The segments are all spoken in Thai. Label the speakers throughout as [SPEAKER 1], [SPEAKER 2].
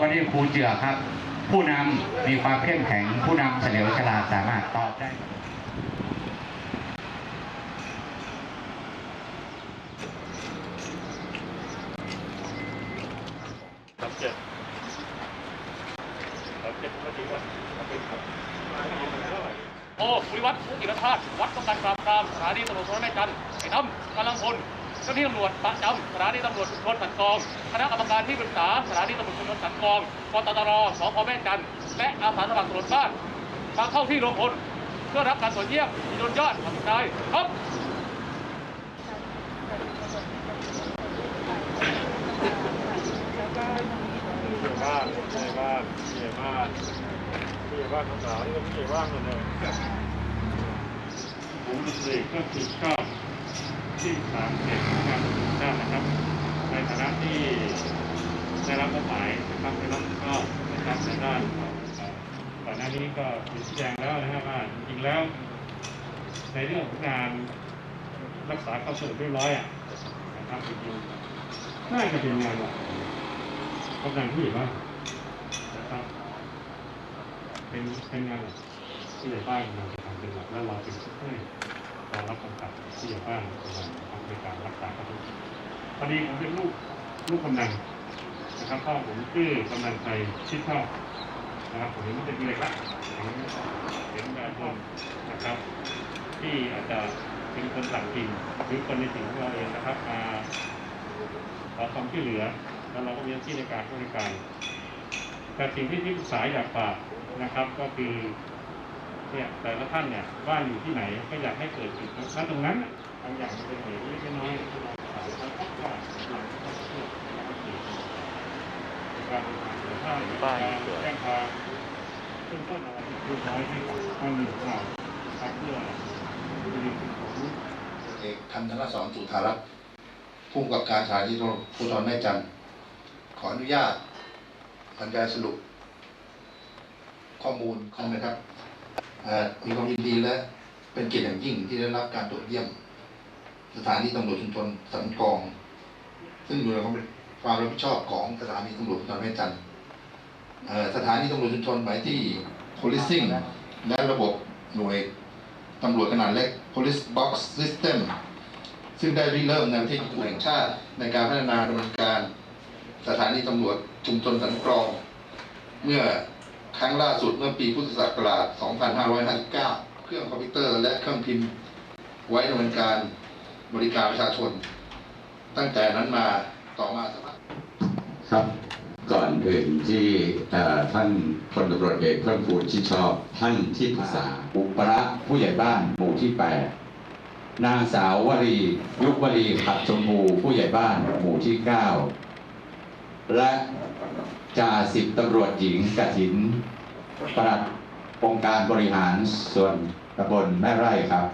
[SPEAKER 1] วันนี้ครูเจือครับ ผู้นำมีความเข้มแข็ง ผู้นำเฉลียวฉลาดสามารถตอบได้
[SPEAKER 2] ครับเจ็ดครับเจ็ดก็ดีว่าเอาไปครับ
[SPEAKER 3] โอ้ภูริวัฒน์ผู้กิรธาตุวัดป้องกันปราบปรามสถานีตำรวจสนแม่จันทร์ไอ้น้ำกำลังพล จ้าหน้าที่ตำรวจประจำสถานีตำรวจชุมชนสันกอง คณะกรรมการที่ปรึกษาสถานีตำรวจชุมชนสันกองกตตรสพแม่จันและอาสาสมัครตรวจบ้านมาเข้าที่โรงพลเพื่อรับการตรวจเยี่ยมยนต์ยอดทำใจครับ
[SPEAKER 2] บ้านผู้ใหญ่บ้านผู้ใหญ่บ้านผู้ใหญ่บ้านทั้งสามนี่ก็ผู้ใหญ่บ้านหมดเลยผมเดูสิก็คือชอบ ที่สามเจ็ดนะครับด้านนะครับ ในฐานะที่ได้รับมอบหมายนะครับได้รับผิดชอบนะครับในด้านก่อนหน้านี้ก็ชี้แจงแล้วนะครับว่าจริงๆแล้ว ในเรื่องของการรักษาความสงบเรียบร้อยอะนะครับจริงๆน่าจะเป็นงานหลักกำลังผู้ใหญ่บ้านนะครับ เป็นเป็นงานหลักผู้ใหญ่บ้านเราจะทำเป็นหลักแล้วเราเป็นผู้ให้ เรารับกำกับผู้ใหญ่บ้านในการทำในการรักษาความสงบพอดีผมเป็นลูกลูกกำนันนะครับพ่อผมชื่อกำนันไทยชิดชอบนะครับผมเห็นมันเป็นเล็กละเห็นเห็นแบบคนนะครับ ที่อาจจะเป็นคนหลักจริงหรือคนในสิ่งที่เราเองนะครับมาขอความช่วยเหลือ แล้วเราก็มีหน้าที่ในการบริการแต่สิ่งที่ที่ปรึกษาอยากฝากนะครับ ก็คือ เนี่ยแต่ละท่านเนี่ยบ้านอยู่ที่ไหนก็อยากให้เกิดจุดนั้นตรงนั้นบางอย่างเป็นเหตุเล็กน้อยๆที่เราสวยนะครับในการบริหารหรือถ้าการแจ้งความเริ่มต้นอะไรที่เรียบร้อยให้กับท่านหนึ่งของเรานะครับเพื่อน
[SPEAKER 4] เอกทันธนสอนสุธารัตน์ผู้กับการสถานีภูธรแม่จันทร์ขออนุญาตบรรยายสรุปข้อมูลขอมูลนะครับ มีความยินดีและเป็นเกียรติอย่างยิ่งที่ได้รับการตรวจเยี่ยม สถานีตำรวจชุมชนสันกอง ซึ่งอยู่ในความรับผิดชอบของสถานีตำรวจภูธรแม่จันทร์สถานีตำรวจชุมชนหมายที่ policing และระบบหน่วยตำรวจขนาดเล็ก police box system ซึ่งได้ริเริ่มในประเทศญี่ปุ่นแห่งชาติ ในการพัฒนาดำเนินการ สถานีตำรวจชุมชนสันกรอง เมื่อ ครั้งล่าสุดเมื่อปีพุทธศักราช 2559 เครื่องคอมพิวเตอร์และเครื่องพิมพ์ไว้ดำเนินการบริการประชาชน ตั้งแต่นั้นมาต่อมาสักพัก
[SPEAKER 5] ครับก่อนอื่นที่ท่านพลตำรวจเอกเพิ่มพูนชิดชอบ ท่านที่ปรึกษาอุปรผู้ใหญ่บ้านหมู่ที่ 8 นางสาววลียุควลีขัดชมพูผู้ใหญ่บ้านหมู่ที่ 9 และจ่าสิบตำรวจหญิงกฐินปลัดองค์การบริหารส่วนตำบลแม่ไร่ครับ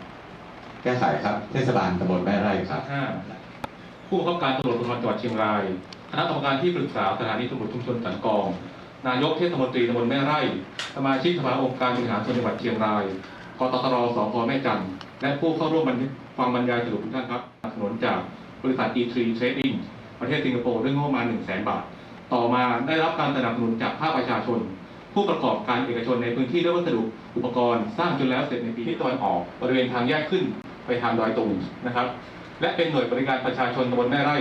[SPEAKER 5] แก้ไขครับเทศบาลตำบลแม่ไร่ครับ
[SPEAKER 3] ห้าผู้บังคับการตำรวจภูธรจังหวัดเชียงราย คณะกรรมการที่ปรึกษาสถานีตำรวจชุมชนสันกอง นายกเทศมนตรีตำบลแม่ไร่ สมาชิกสภาองค์การบริหารส่วนจังหวัดเชียงรายกตตรสพแม่จันทร์และผู้เข้าร่วมบันทึกฟังบรรยายสรุปทุกท่านครับสนับสนุนจากบริษัท E3 Trading ประเทศสิงคโปร์ด้วยงบประมาณ 1 0 0 0 0แบาท ต่อมาได้รับการสนับสนุนจากภาคประชาชน ผู้ประกอบการเอกชนในพื้นที่ด้วยวัสดุอุปกรณ์ สร้างจนแล้วเสร็จในปีที่ตะวันออกบริเวณทางแยกขึ้นไปทางดอยตุงนะครับ และเป็นหน่วยบริการประชาชนตำบลแม่ไร่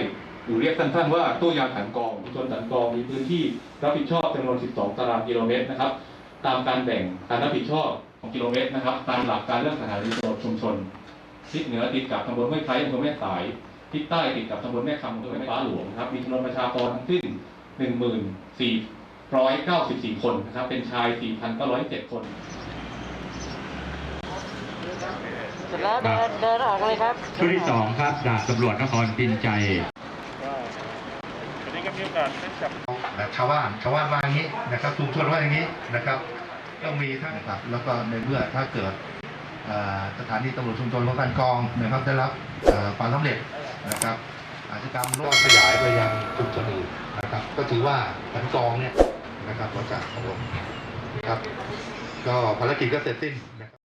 [SPEAKER 3] หรือเรียกสั้นๆว่าตู้ยามสันกองชุนสันกองมีพื้นที่รับผิดชอบจำนวน 12 ตารางกิโลเมตรนะครับ ตามการแบ่งการรับผิดชอบของกิโลเมตรนะครับ ตามหลักการเรื่องสถานีตำรวจชุมชนทิศเหนือติดกับตำบลห้วยไคร้อำเภอแม่สาย ทิศใต้ติดกับตำบลแม่คำอำเภอแม่ฟ้าหลวงนะครับ มีจำนวนประชากรทั้งสิ้น 1494 คนนะครับ เป็นชาย 4,907 คน
[SPEAKER 6] เสร็จแล้วเดินเดินออกเลยครับ
[SPEAKER 1] ชุดที่สองครับดาบตำรวจนครพินใจ
[SPEAKER 2] ก็วันนี้ก็มีโอกาสได้จับ
[SPEAKER 4] แบบชาวบ้านชาวบ้านว่าอย่างนี้นะครับชุมชนว่าอย่างนี้นะครับต้องมีทั้งนะครับแล้วก็ในเมื่อถ้าเกิดเอ่อสถานีตำรวจชุมชนของการกองนะครับได้รับเอ่อความสำเร็จ นะครับ อาชญากรรมรอดขยายไปยังชุมชนอื่นนะครับ ก็ถือว่าสันกองเนี่ยนะครับเราจะครับผมครับ ก็ภารกิจก็เสร็จสิ้น